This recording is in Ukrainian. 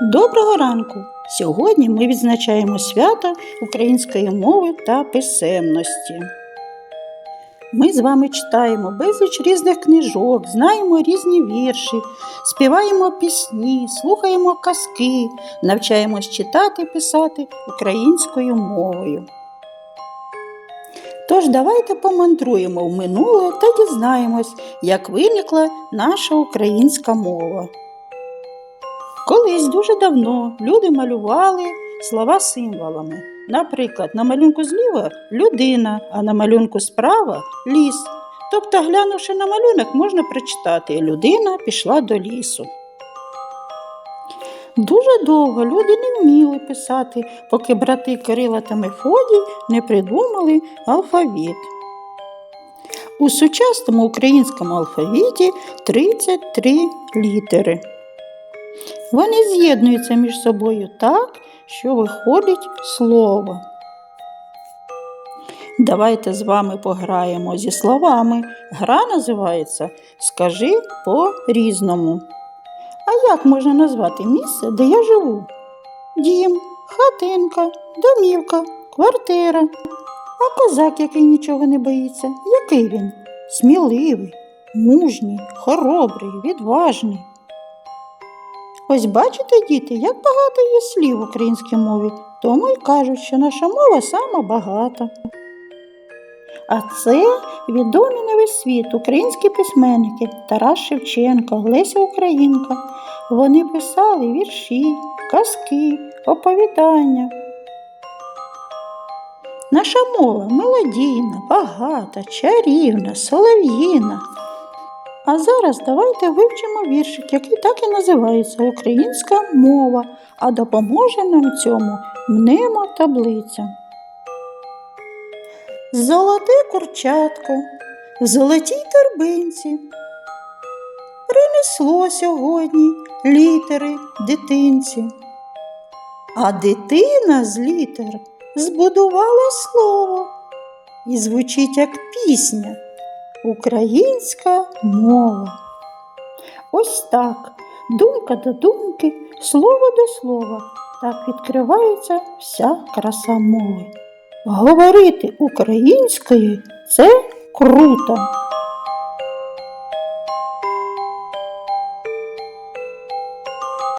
Доброго ранку! Сьогодні ми відзначаємо свято української мови та писемності. Ми з вами читаємо безліч різних книжок, знаємо різні вірші, співаємо пісні, слухаємо казки, навчаємось читати писати українською мовою. Тож давайте помандруємо в минуле та дізнаємось, як виникла наша українська мова. Колись дуже давно люди малювали слова символами. Наприклад, на малюнку зліва людина, а на малюнку справа ліс. Тобто, глянувши на малюнок, можна прочитати людина пішла до лісу. Дуже довго люди не вміли писати, поки брати Кирила та Мефодій не придумали алфавіт. У сучасному українському алфавіті 33 літери. Вони з'єднуються між собою так, що виходить слово. Давайте з вами пограємо зі словами. Гра називається Скажи по-різному. А як можна назвати місце, де я живу? Дім, хатинка, домівка, квартира. А козак, який нічого не боїться, який він? Сміливий, мужній, хоробрий, відважний. Ось бачите, діти, як багато є слів в українській мові, тому й кажуть, що наша мова сама багата. А це відомі на весь світ українські письменники Тарас Шевченко, Леся Українка. Вони писали вірші, казки, оповідання. Наша мова мелодійна, багата, чарівна, солов'їна. А зараз давайте вивчимо віршик, який так і називається Українська мова, а допоможе нам цьому мнемо таблиця. Золоте курчатко в золотій торбинці принесло сьогодні літери дитинці. А дитина з літер збудувала слово і звучить як пісня. Українська мова. Ось так, думка до думки, слово до слова. Так відкривається вся краса мови. Говорити українською це круто.